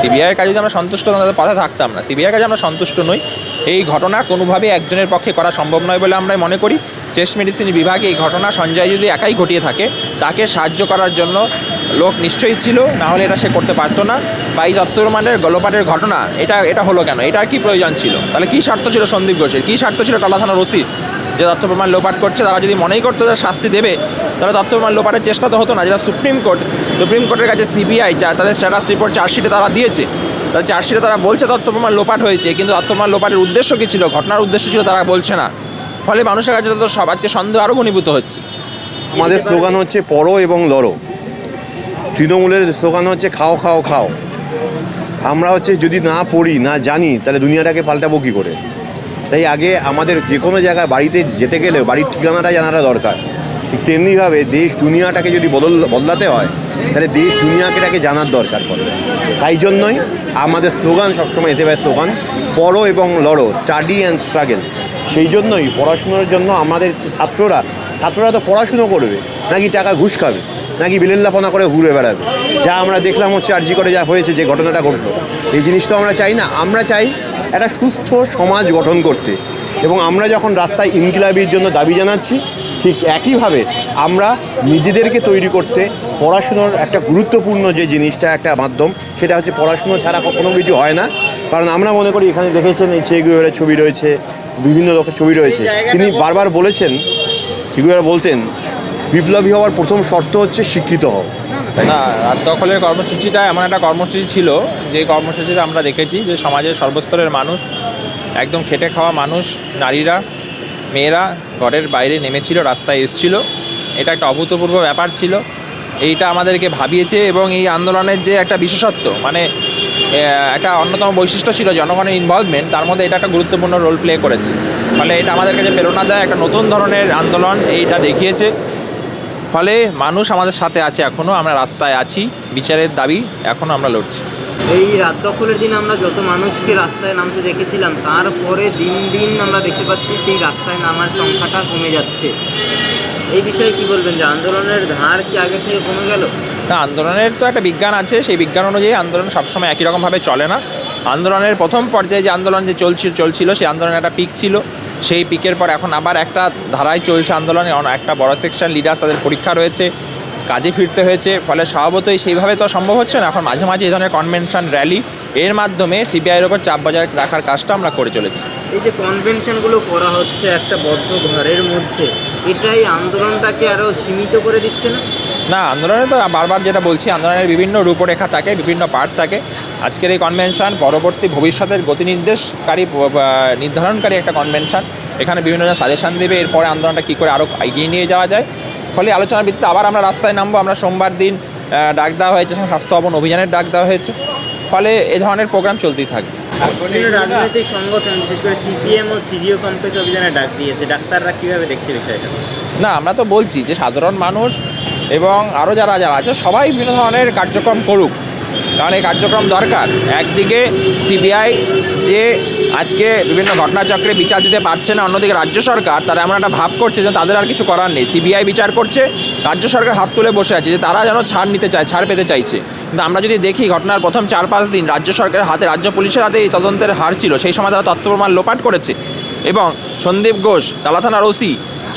সিবিআইয়ের কাজে যদি আমরা সন্তুষ্ট তাদের পথে থাকতাম না। সিবিআইয়ের কাজে আমরা সন্তুষ্ট নই। এই ঘটনা কোনোভাবেই একজনের পক্ষে করা সম্ভব নয় বলে আমরা মনে করি। চেস্ট মেডিসিন বিভাগে এই ঘটনা সঞ্জয় যদি একাই ঘটিয়ে থাকে, তাকে সাহায্য করার জন্য লোক নিশ্চয়ই ছিল, না হলে এটা সে করতে পারতো না। বা এই দত্তরমানের গলোপাটের ঘটনা, এটা এটা হলো কেন? এটার কি প্রয়োজন ছিল? তাহলে কি স্বার্থ ছিল সন্দীপ ঘোষের? কী স্বার্থ ছিল টালা থানার ওসির? যে দত্ত প্রমাণ লোপাট করছে, তারা যদি মনেই করতো তারা শাস্তি দেবে, তাহলে দত্ত প্রমাণ লোপাটের চেষ্টা তো হতো না। যেটা সুপ্রিম কোর্ট সুপ্রিম কোর্টের কাছে সিবিআই যা তাদের স্ট্যাটাস রিপোর্ট চার্জশিটে তারা দিয়েছে। তাদের চার্জশিটে তারা বলছে তথ্য প্রমাণ লোপাট হয়েছে, কিন্তু তথ্য প্রমাণ লোপাটের উদ্দেশ্য কী ছিল? ঘটনার উদ্দেশ্য ছিল তারা বলছে না। ফলে মানুষের কাছে তো সব আজকে সন্দেহ আরও ঘনীভূত হচ্ছে। আমাদের স্লোগান হচ্ছে পড়ো এবং লড়ো। তৃণমূলের স্লোগান হচ্ছে খাও খাও খাও। আমরা হচ্ছে যদি না পড়ি, না জানি, তাহলে দুনিয়াটাকে পাল্টাবো কী করে? তাই আগে আমাদের যে কোনো জায়গায় বাড়িতে যেতে গেলে বাড়ির ঠিকানাটা জানাটা দরকার। ঠিক তেমনিভাবে দেশ দুনিয়াটাকে যদি বদল বদলাতে হয়, তাহলে দেশ দুনিয়াকেটাকে জানার দরকার পড়বে তাই জন্যই আমাদের স্লোগান সবসময় এসে পায় স্লোগান, পড়ো এবং লড়ো স্টাডি অ্যান্ড স্ট্রাগেল সেই জন্যই পড়াশুনোর জন্য আমাদের ছাত্ররা ছাত্ররা তো পড়াশুনো করবে, নাকি টাকা ঘুষ খাবে, নাকি বিলেল্লাপনা করে ঘুরে বেড়াবে। যা আমরা দেখলাম হচ্ছে আরজি করে যা হয়েছে, যে ঘটনাটা ঘটলো। এই জিনিস তো আমরা চাই না, আমরা চাই একটা সুস্থ সমাজ গঠন করতে। এবং আমরা যখন রাস্তায় ইনকিলাবির জন্য দাবি জানাচ্ছি ঠিক একইভাবে আমরা নিজেদেরকে তৈরি করতে পড়াশুনোর একটা গুরুত্বপূর্ণ যে জিনিসটা, একটা মাধ্যম, সেটা হচ্ছে পড়াশুনো ছাড়া কোনো কিছু হয় না। কারণ আমরা মনে করি এখানে দেখেছেন এই চেগুয়ের ছবি রয়েছে, বিভিন্ন রকম ছবি রয়েছে। তিনি বারবার বলেছেন চেগুয়েরা বলতেন, বিপ্লবী হওয়ার প্রথম শর্ত হচ্ছে শিক্ষিত হও। না? রাত দখলের কর্মসূচিটা এমন একটা কর্মসূচি ছিল, যে কর্মসূচিটা আমরা দেখেছি যে সমাজের সর্বস্তরের মানুষ, একদম খেটে খাওয়া মানুষ, নারীরা মেয়েরা ঘরের বাইরে নেমেছিল, রাস্তায় এসছিল। এটা একটা অভূতপূর্ব ব্যাপার ছিল। এইটা আমাদেরকে ভাবিয়েছে এবং এই আন্দোলনের যে একটা বিশেষত্ব মানে একটা অন্যতম বৈশিষ্ট্য ছিল জনগণের ইনভলভমেন্ট তার মধ্যে এটা একটা গুরুত্বপূর্ণ রোল প্লে করেছে। ফলে এটা আমাদের কাছে প্রেরণা দেয়, একটা নতুন ধরনের আন্দোলন এইটা দেখিয়েছে। ফলে মানুষ আমাদের সাথে আছে এখনও আমরা রাস্তায় আছি, বিচারের দাবি এখনও আমরা লড়ছি। এই রাত দখলের দিন আমরা যত মানুষকে রাস্তায় নামতে দেখেছিলাম তারপরে দিন দিন আমরা দেখতে পাচ্ছি সেই রাস্তায় নামার সংখ্যাটা কমে যাচ্ছে। এই বিষয়ে কি বলবেন? যে আন্দোলনের ধার কি আগে থেকে কমে গেল? না, আন্দোলনের তো একটা বিজ্ঞান আছে, সেই বিজ্ঞান অনুযায়ী আন্দোলন সবসময় একই রকমভাবে চলে না। আন্দোলনের প্রথম পর্যায়ে যে আন্দোলন যে চলছিল চলছিল, সেই আন্দোলনের একটা পিক ছিল। সেই পিকের পর এখন আবার একটা ধারায় চলছে আন্দোলনে একটা বড় সেকশন লিডার তাদের পরীক্ষা রয়েছে। কাজে ফিরতে হয়েছে ফলে স্বভাবতই সেইভাবে তো সম্ভব হচ্ছে না। এখন মাঝে মাঝে এই ধরনের কনভেনশন র্যালি এর মাধ্যমে সিবিআইয়ের ওপর চাপ বজায় রাখার কাজটা আমরা করে চলেছি। এই যে কনভেনশনগুলো করা হচ্ছে একটা বদ্ধ ঘরের মধ্যে এটাই আন্দোলনটাকে আরও সীমিত করে দিচ্ছে না? না আন্দোলনে তো বারবার যেটা বলছি আন্দোলনের বিভিন্ন রূপরেখা থাকে বিভিন্ন পার্ট থাকে। আজকের এই কনভেনশন পরবর্তী ভবিষ্যতের গতি নির্দেশকারী নির্ধারণকারী একটা কনভেনশন এখানে বিভিন্ন জন সাজেশন দেবে এরপরে আন্দোলনটা কী করে আরও এগিয়ে নিয়ে যাওয়া যায়। ফলে আলোচনার ভিত্তিতে আবার আমরা রাস্তায় নামবো। আমরা সোমবার দিন ডাক দেওয়া হয়েছে স্বাস্থ্য ভবন অভিযানের ডাক দেওয়া হয়েছে। ফলে এ ধরনের প্রোগ্রাম চলতেই থাকবে। রাজনৈতিক সংগঠন বিশেষ করে সিপিএম ও কমপ্লেক্স অভিযানে ডাক দিয়েছে। ডাক্তাররা কীভাবে দেখছে বিষয়টা? না আমরা তো বলছি যে সাধারণ মানুষ এবং আরও যারা যারা আছে সবাই বিভিন্ন ধরনের কার্যক্রম করুক। কারণ এই কার্যক্রম দরকার। একদিকে সিবিআই যে আজকে বিভিন্ন ঘটনাচক্রে বিচার দিতে পারছে না, অন্যদিকে রাজ্য সরকার তারা এমন একটা ভাব করছে যে তাদের আর কিছু করার নেই। সিবিআই বিচার করছে, রাজ্য সরকার হাত তুলে বসে আছে যে তারা যেন ছাড় নিতে চায়, ছাড় পেতে চাইছে। কিন্তু আমরা যদি দেখি ঘটনার প্রথম চার পাঁচ দিন রাজ্য সরকারের হাতে, রাজ্য পুলিশের হাতে এই তদন্তের হার ছিল, সেই সময় তারা তথ্য প্রমাণ লোপাট করেছে। এবং সন্দীপ ঘোষ, তালা থানার ওসি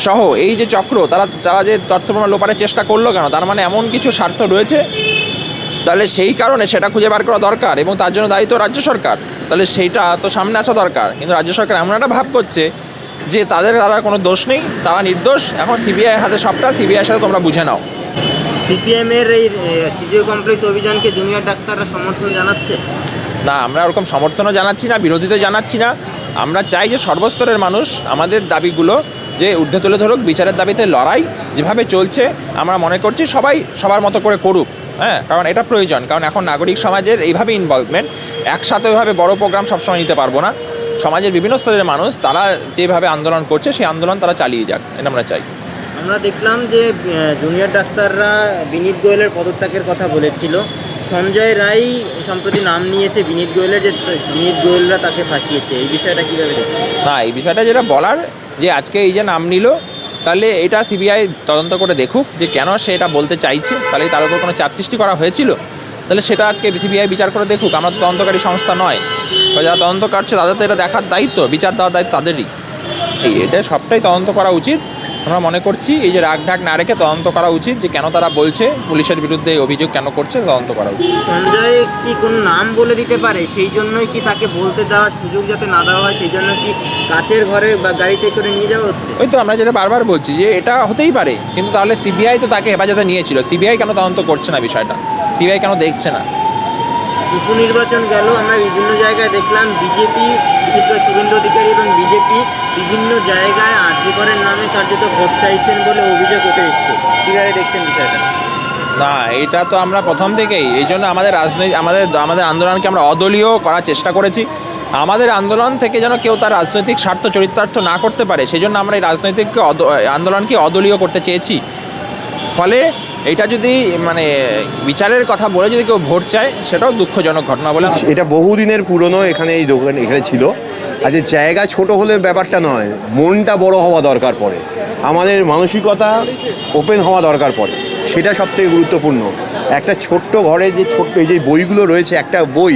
সহ এই যে চক্র, তারা তারা যে তথ্য প্রমাণ লোপাটের চেষ্টা করল কেন, তার মানে এমন কিছু স্বার্থ রয়েছে তাহলে সেই কারণে সেটা খুঁজে বার করা দরকার এবং তার জন্য দায়িত্ব রাজ্য সরকার। তাহলে সেইটা তো সামনে আসা দরকার। কিন্তু রাজ্য সরকার এমন একটা ভাব করছে যে তাদের তারা কোনো দোষ নেই তারা নির্দোষ। এখন সিবিআই হাতে সবটা সিবিআইয়ের সাথে তোমরা বুঝে নাও। সিপিএমের এই সিজিও কমপ্লেক্স অভিযানকে জুনিয়র ডাক্তাররা সমর্থন জানাচ্ছে? না আমরা ওরকম সমর্থনও জানাচ্ছি না বিরোধিতা জানাচ্ছি না। আমরা চাই যে সর্বস্তরের মানুষ আমাদের দাবিগুলো যে ঊর্ধ্বে তুলে ধরুক বিচারের দাবিতে লড়াই যেভাবে চলছে আমরা মনে করছি সবাই সবার মতো করে করুক। হ্যাঁ কারণ এটা প্রয়োজন কারণ এখন নাগরিক সমাজের এইভাবে ইনভলভমেন্ট একসাথে ওইভাবে বড় প্রোগ্রাম সবসময় নিতে পারব না। সমাজের বিভিন্ন স্তরের মানুষ তারা যেভাবে আন্দোলন করছে সেই আন্দোলন তারা চালিয়ে যাক এটা আমরা চাই। আমরা দেখলাম যে জুনিয়র ডাক্তাররা বিনীত গোয়েলের পদত্যাগের কথা বলেছিল। সঞ্জয় রায় সম্প্রতি নাম নিয়েছে বিনীত গোয়েলের যে বিনীত গোয়েলরা তাকে ফাঁসিয়েছে। এই বিষয়টা কীভাবে না এই বিষয়টা যেটা বলার যে আজকে এই যে নাম নিল তাহলে এটা সিবিআই তদন্ত করে দেখুক যে কেন সে এটা বলতে চাইছে। তাহলে তার উপর কোনো চাপ সৃষ্টি করা হয়েছিল? তাহলে সেটা আজকে সিবিআই বিচার করে দেখুক। আমরা তো তদন্তকারী সংস্থা নয়। যারা তদন্ত কাটছে তাদের তো এটা দেখার দায়িত্ব, বিচার দেওয়ার দায়িত্ব তাদেরই। এটা সবটাই তদন্ত করা উচিত। আমরা মনে করছি এই যে রাগ ঢাক না রেখে তদন্ত করা উচিত যে কেন তারা বলছে পুলিশের বিরুদ্ধে অভিযোগ কেন করছে তদন্ত করা উচিত। সঞ্জয় কি কোন নাম বলে দিতে পারে? সেই জন্যই কি তাকে বলতে দেওয়ার সুযোগ যাতে না দেওয়া হয় সেই জন্য কি কাছের ঘরে বা গাড়িতে করে নিয়ে যাওয়া হচ্ছে? ওই তো আমরা যেটা বারবার বলছি যে এটা হতেই পারে কিন্তু তাহলে সিবিআই তো তাকে হেফাজতে নিয়েছিল। সিবিআই কেন তদন্ত করছে না বিষয়টা? সিবিআই কেন দেখছে না? উপনির্বাচন গেল আমরা বিভিন্ন জায়গায় দেখলাম বিজেপি বিশেষ করে শুভেন্দু অধিকারী এবং বিজেপি বিভিন্ন জায়গায় আর্যিকরের নামে কার্যত ভোট চাইছেন বলে অভিযোগ উঠে এসছে। কীভাবে দেখছেন বিষয়টা? না, এটা তো আমরা প্রথম থেকেই। এই জন্য আমাদের রাজনৈতিক, আমাদের আমাদের আন্দোলনকে আমরা অদলীয় করার চেষ্টা করেছি। আমাদের আন্দোলন থেকে যেন কেউ তার রাজনৈতিক স্বার্থ চরিতার্থ না করতে পারে সেই জন্য আমরা এই রাজনৈতিককে আন্দোলনকে অদলীয় করতে চেয়েছি। ফলে এটা যদি মানে বিচারের কথা বলে যদি কেউ ভোট চায়, সেটাও দুঃখজনক ঘটনা বলে এটা বহুদিনের পুরনো এখানে এই দোকান, এখানে ছিল। আর যে জায়গা ছোট হলে ব্যাপারটা নয়, মনটা বড় হওয়া দরকার পড়ে। আমাদের মানসিকতা ওপেন হওয়া দরকার পড়ে, সেটা সবথেকে গুরুত্বপূর্ণ। একটা ছোট্ট ঘরে যে ছোট্ট, এই যে বইগুলো রয়েছে, একটা বই,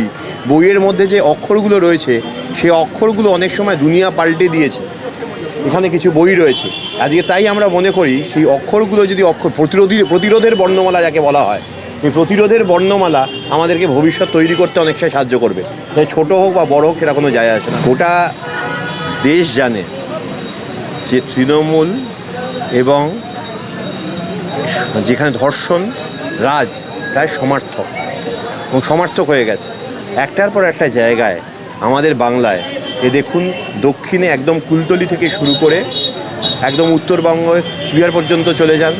বইয়ের মধ্যে যে অক্ষরগুলো রয়েছে সেই অক্ষরগুলো অনেক সময় দুনিয়া পাল্টে দিয়েছে। এখানে কিছু বই রয়েছে। আজকে তাই আমরা মনে করি সেই অক্ষরগুলো যদি অক্ষর প্রতিরোধী, প্রতিরোধের বর্ণমালা যাকে বলা হয়, এই প্রতিরোধের বর্ণমালা আমাদেরকে ভবিষ্যৎ তৈরি করতে অনেকটা সাহায্য করবে। তাই ছোট হোক বা বড় হোক, সেটা কোনো যায় আসে না। গোটা দেশ জানে যে তৃণমূল এবং যেখানে ধর্ষণ, রাজ প্রায় সমার্থক এবং সমার্থক হয়ে গেছে। একটার পর একটা জায়গায়, আমাদের বাংলায় এ দেখুন, দক্ষিণে একদম কুলতলি থেকে শুরু করে একদম উত্তরবঙ্গ বিহার পর্যন্ত চলে যান।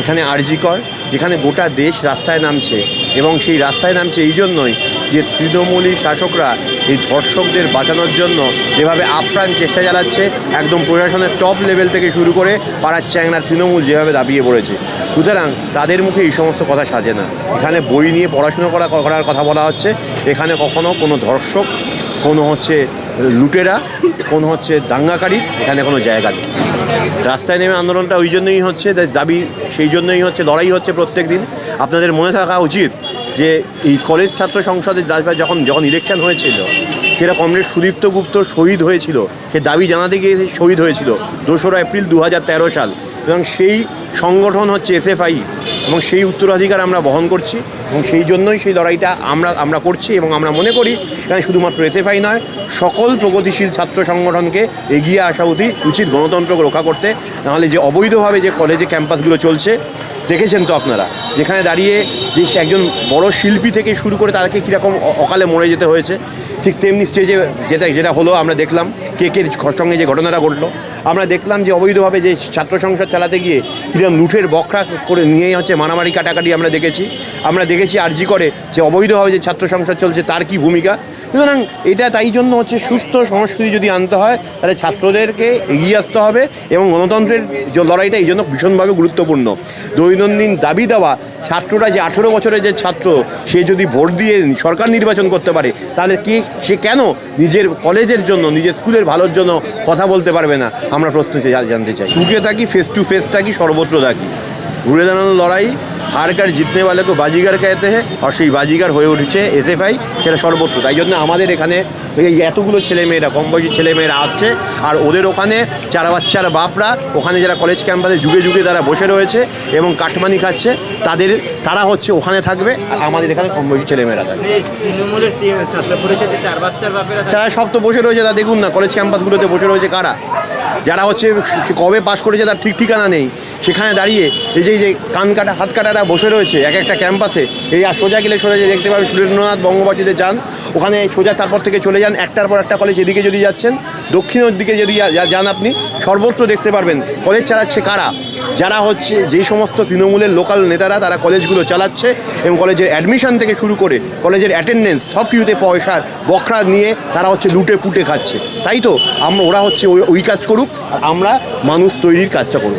এখানে আরজিকর, যেখানে গোটা দেশ রাস্তায় নামছে এবং সেই রাস্তায় নামছে এই জন্যই যে তৃণমূলী শাসকরা এই ধর্ষকদের বাঁচানোর জন্য যেভাবে আপ্রাণ চেষ্টা চালাচ্ছে, একদম প্রশাসনের টপ লেভেল থেকে শুরু করে পাড়ার চ্যাংনার তৃণমূল যেভাবে দাবিয়ে পড়েছে। সুতরাং তাদের মুখে এই সমস্ত কথা সাজে না। এখানে বই নিয়ে পড়াশুনো করা, করার কথা বলা হচ্ছে। এখানে কখনো কোনো ধর্ষক, কোনো হচ্ছে লুটেরা, কোন হচ্ছে দাঙ্গাকারী, এখানে কোনো জায়গা নেই। রাস্তায় নেমে আন্দোলনটা ওই জন্যই হচ্ছে দাবি সেই জন্যই হচ্ছে, লড়াই হচ্ছে প্রত্যেক দিন। আপনাদের মনে থাকা উচিত যে এই কলেজ ছাত্র সংসদের যখন যখন ইলেকশন হয়েছিল সেটা কমরেড সুদীপ্ত গুপ্ত শহীদ হয়েছিল, সে দাবি জানাতে গিয়ে শহীদ হয়েছিল, দোসরা এপ্রিল দু হাজার তেরো সাল। এবং সেই সংগঠন হচ্ছে এস এসএফআই এবং সেই উত্তরাধিকার আমরা বহন করছি এবং সেই জন্যই সেই লড়াইটা আমরা আমরা করছি এবং আমরা মনে করি এখানে শুধুমাত্র এসএফআই নয়, সকল প্রগতিশীল ছাত্র সংগঠনকে এগিয়ে আসা উচিত উচিত গণতন্ত্রকে রক্ষা করতে। নাহলে যে অবৈধভাবে যে কলেজে ক্যাম্পাসগুলো চলছে, দেখেছেন তো আপনারা? যেখানে দাঁড়িয়ে যে একজন বড় শিল্পী থেকে শুরু করে তাকে কীরকম অকালে মরে যেতে হয়েছে, ঠিক তেমনি স্টেজে যেটা যেটা হলো আমরা দেখলাম কেকের সঙ্গে যে ঘটনাটা ঘটলো। আমরা দেখলাম যে অবৈধভাবে যে ছাত্র সংসদ চালাতে গিয়ে কীরকম লুঠের বকরা করে নিয়ে হচ্ছে মারামারি কাটাকাটি আমরা দেখেছি। আমরা দেখেছি আরজি করে যে অবৈধভাবে যে ছাত্র সংসদ চলছে তার কি ভূমিকা? সুতরাং এটা তাই জন্য হচ্ছে সুস্থ সংস্কৃতি যদি আনতে হয়, তাহলে ছাত্রদেরকে এগিয়ে আসতে হবে এবং গণতন্ত্রের যে লড়াইটা এই জন্য ভীষণভাবে গুরুত্বপূর্ণ। দৈনন্দিন দাবি দেওয়া ছাত্ররা যে আঠেরো বছরের যে ছাত্র, সে যদি ভোট দিয়ে সরকার নির্বাচন করতে পারে, তাহলে কি, সে কেন নিজের কলেজের জন্য, নিজের স্কুলের ভালোর জন্য কথা বলতে পারবে না? আমরা প্রশ্ন জা- জানতে চাই সুখে থাকি ফেস টু ফেস থাকি সর্বত্র থাকি ঘুরে দাঁড়ানো লড়াই হার কার জিতনে वाले को বাজিগার कहते हैं আর সেই বাজিগার হয়ে উঠেছে এসএফআই সেটা সর্বত্র তাই জন্য আমাদের এখানে এই এতগুলো ছেলেমেয়েরা কম বয়সী ছেলেমেয়েরা আসছে আর ওদের ওখানে চারা বাচ্চার বাপরা ওখানে যারা কলেজ ক্যাম্পাসে যুগে যুগে তারা বসে রয়েছে এবং কাটমানি খাচ্ছে তাদের তারা হচ্ছে ওখানে থাকবে আর আমাদের এখানে কম বয়সী ছেলেমেয়েরা থাকবে মানে তৃণমূলের টি- ছাত্র পরিষদে চার বাচ্চার বাপেরা থাকে। তারা সব তো বসে রয়েছে তা দেখুন না কলেজ ক্যাম্পাসগুলোতে বসে রয়েছে কারা যারা হচ্ছে কবে পাশ করেছে তার ঠিক ঠিকানা নেই। সেখানে দাঁড়িয়ে এই যে এই যে কান কাটা, হাত কাটারা বসে রয়েছে এক একটা ক্যাম্পাসে, এই আর সোজা গেলে সোজা যে দেখতে পাবেন সুরেন্দ্রনাথ বঙ্গবাসীতে যান। ওখানে সোজা তারপর থেকে চলে যান, একটার পর একটা কলেজ এদিকে যদি যাচ্ছেন, দক্ষিণের দিকে যদি যান আপনি, সর্বত্র দেখতে পারবেন। কলেজ চালাচ্ছে কারা? যারা হচ্ছে যে সমস্ত তৃণমূলের লোকাল নেতারা তারা কলেজগুলো চালাচ্ছে এবং কলেজের অ্যাডমিশন থেকে শুরু করে কলেজের অ্যাটেন্ডেন্স সব কিছুতে পয়সার বখরা নিয়ে তারা হচ্ছে লুটে পুটে খাচ্ছে। তাই তো? আমরা ওরা হচ্ছে ওই- কাজ করুক আর আমরা মানুষ তৈরির কাজটা করব।